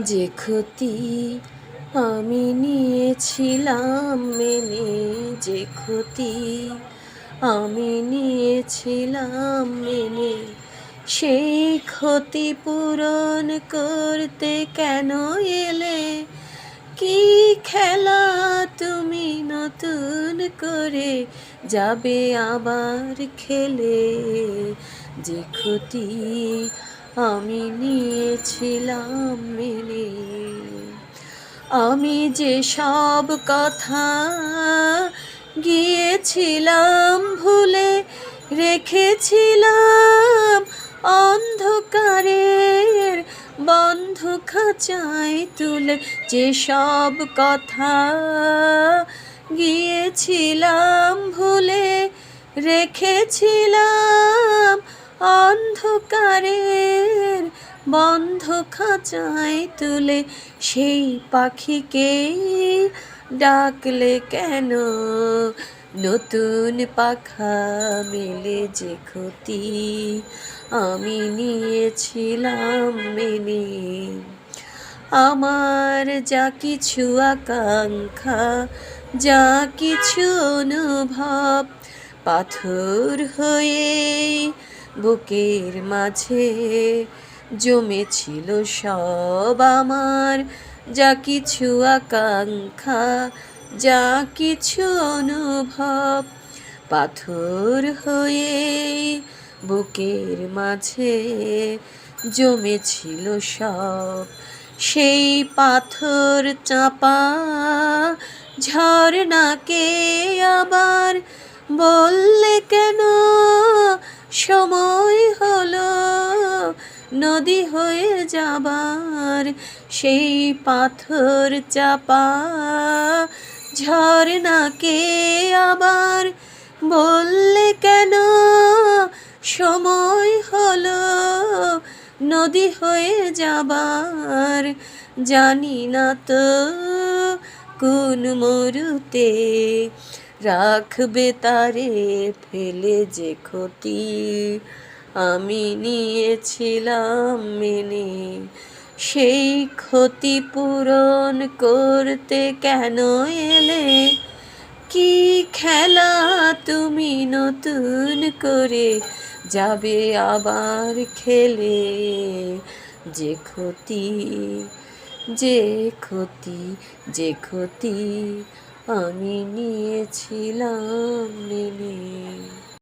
যে ক্ষতি আমি নিয়েছিলাম মেনে, যে ক্ষতি আমি নিয়েছিলাম মেনে, সেই ক্ষতি পূরণ করতে কেন এলে? কি খেলা তুমি নতুন করে যাবে আবার খেলে? যে ক্ষতি আমি নিয়েছিলাম মেনে। আমি যে সব কথা গিয়েছিলাম ভুলে রেখেছিলাম অন্ধকারের বন্ধ খাঁচায় তুলে। যে সব কথা গিয়েছিলাম ভুলে রেখেছিলাম অন্ধকারের বন্ধ খাঁচায় তুলে, সেই পাখিকে ডাকলে কেন? নতুন পাখা মেলে যে ক্ষতি আমি নিয়েছিলাম মেনে। আমার যা কিছু আকাঙ্ক্ষা, যা কিছু অনুভব, পাথর হয়ে বুকের মাঝে জমেছিল সব আমার। যা কিছু আকাঙ্ক্ষা, যা কিছু অনুভব, পাথর হয়ে বুকের মাঝে জমেছিল সব। সেই পাথর চাপা ঝর্ণাকে আবার বললে কেন? সময় নদী হয়ে যাবার সেই পাথর চাপা, ঝর্ণাকে আবার বললে কেন? সময় হলো, নদী হয়ে যাবার, জানি না তো কোন মরুতে রাখবে তারে ফেলে যে ক্ষতি। আমি নিয়েছিলাম মেনে। সেই ক্ষতি পূরণ করতে কেন এলে? কি খেলা তুমি নতুন করে যাবে আবার খেলে? যে ক্ষতি যে ক্ষতি যে ক্ষতি আমি নিয়েছিলাম মেনে।